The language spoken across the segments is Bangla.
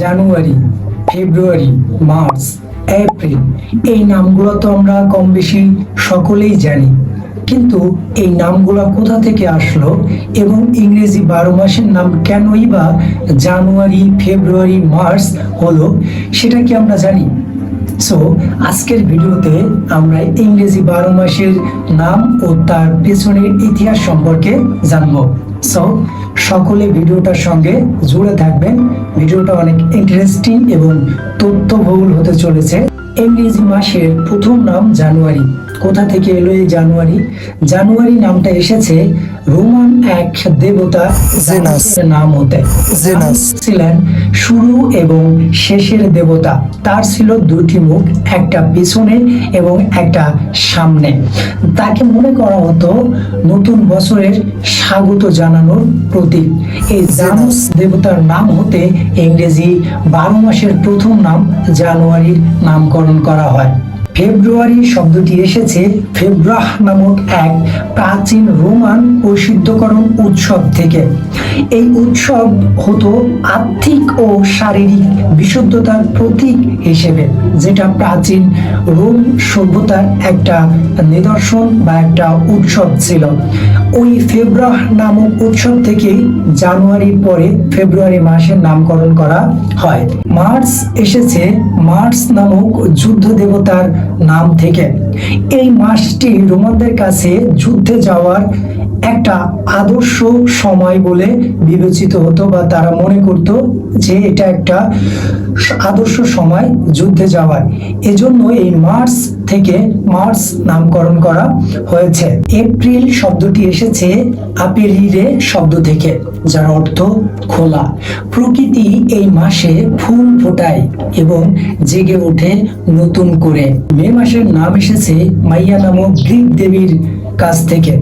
জানুয়ারি, ফেব্রুয়ারি, মার্চ, এপ্রিল, এই নামগুলো তো আমরা কম বেশি সকলেই জানি। কিন্তু এই নামগুলো কোথা থেকে আসলো এবং ইংরেজি বারো মাসের নাম কেনই বা জানুয়ারি, ফেব্রুয়ারি, মার্চ হলো, সেটা কি আমরা জানি? সো আজকের ভিডিওতে আমরা ইংরেজি বারো মাসের নাম ও তার পেছনের ইতিহাস সম্পর্কে জানব। সো সকলে ভিডিওটার সঙ্গে জুড়ে থাকবেন। ভিডিওটা অনেক ইন্টারেস্টিং এবং তথ্যবহুল হতে চলেছে। ইংরেজি মাসের প্রথম নাম জানুয়ারি। কোথা থেকে এলো এই জানুয়ারি? জানুয়ারি নামটা এসেছে রোমান এক দেবতা জেনাস। নাম হতে। জেনাস। ছিলেন শুরু এবং শেষের দেবতা। তার ছিল দুটি মুখ একটা পিছনে এবং একটা সামনে। তাকে মনে করা হতো নতুন বছরের স্বাগত জানানোর প্রতীক। এই জানুস দেবতার নাম হতে ইংরেজি বারো মাসের প্রথম নাম জানুয়ারির নামকরণ করা হয়। ফেব্রুয়ারি শব্দটি এসেছে ফেব্রাহ নামক এক প্রাচীন রোমান বৈশুদ্ধকরণ উৎসব থেকে। এই উৎসব হতো আর্থিক ও শারীরিক বিশুদ্ধতার প্রতীক হিসেবে, যেটা প্রাচীন রোম সভ্যতার একটা নিদর্শন বা একটা উৎসব ছিল। ওই ফেব্রাহ নামক উৎসব থেকেই জানুয়ারির পরে ফেব্রুয়ারি মাসের নামকরণ করা হয়। মার্চ এসেছে, মার্চ নামক যুদ্ধ দেবতার নাম থেকে। এই মাসটি রোমানদের কাছে যুদ্ধে যাওয়ার একটা আদর্শ সময় বলে বিবেচিত হতো বা তারা মনে করত যে এটা একটা আদর্শ সময় যুদ্ধে যাওয়ার। এজন্য এই মার্চ থেকে মার্চ নামকরণ করা হয়েছে। এপ্রিল শব্দটি এসেছে আপেলিরে শব্দ থেকে, যার অর্থ খোলা। প্রকৃতি এই মাসে ফুল ফোটায় এবং জেগে ওঠে নতুন করে। মে মাসের নাম এসেছে মাইয়া নামক গ্রিক দেবীর কাছ থেকে।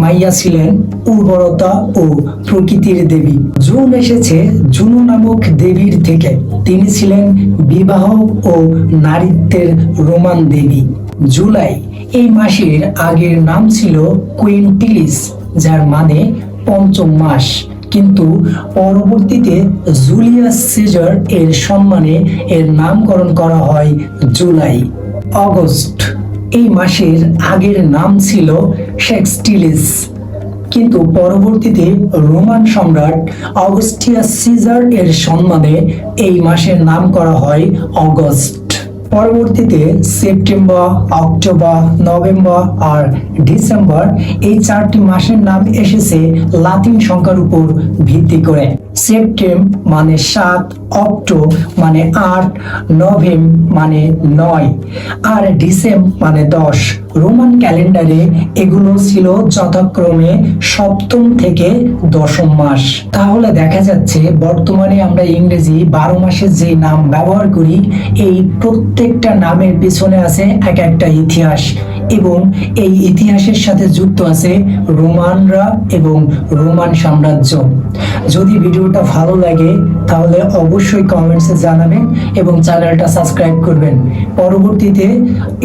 মাইয়া ছিলেন উর্বরতা ও প্রকৃতির দেবী। জুন এসেছে জুনু নামক দেবীর থেকে। তিনি ছিলেন বিবাহ ও নারীত্বের রোমান দেবী। জুলাই এই মাসের আগের নাম ছিল কুইন্টিলিস যার মানে পঞ্চম মাস। কিন্তু পরবর্তীতে জুলিয়াস সিজার এর সম্মানে এর নামকরণ করা হয় জুলাই। অগস্ট এই মাসের আগের নাম ছিল শেক্সটিলিস কিন্তু পরবর্তীতে রোমান সম্রাট অগস্টিয়া সিজার এর সম্মানে এই মাসের নাম করা হয় অগস্ট। পরবর্তীতে সেপ্টেম্বর, অক্টোবর, নভেম্বর আর ডিসেম্বর এই চারটি মাসের নাম এসেছে লাতিন সংখ্যার উপর ভিত্তি করে। সেপ্টেম মানে সাত অক্টো মানে আট নভেম মানে নয়, আর ডিসেম মানে দশ। রোমান ক্যালেন্ডারে এগুলো ছিল যথাক্রমে সপ্তম থেকে দশম মাস। তাহলে দেখা যাচ্ছে বর্তমানে আমরা ইংরেজি বারো মাসের যে নাম ব্যবহার করি, এই প্রত্যেকটা নামের পিছনে আছে এক একটা ইতিহাস এবং এই ইতিহাসের সাথে যুক্ত আছে রোমানরা এবং রোমান সাম্রাজ্য। যদি ভিডিওটা ভালো লাগে, তাহলে অবশ্যই কমেন্টসে জানাবেন এবং চ্যানেলটা সাবস্ক্রাইব করবেন। পরবর্তীতে,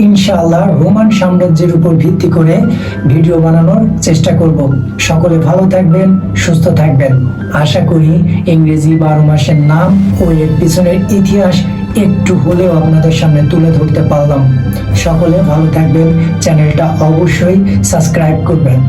ইনশাআল্লাহ রোমান সাম্রাজ্যের উপর ভিত্তি করে ভিডিও বানানোর চেষ্টা করব। সকলে ভালো থাকবেন, সুস্থ থাকবেন। আশা করি ইংরেজি বারো মাসের নাম ও এর পিছনের ইতিহাস একটু হলেও আপনাদের সামনে তুলে ধরতে পারলাম। সকলে ভালো থাকবেন, চ্যানেলটা অবশ্যই সাবস্ক্রাইব করবেন।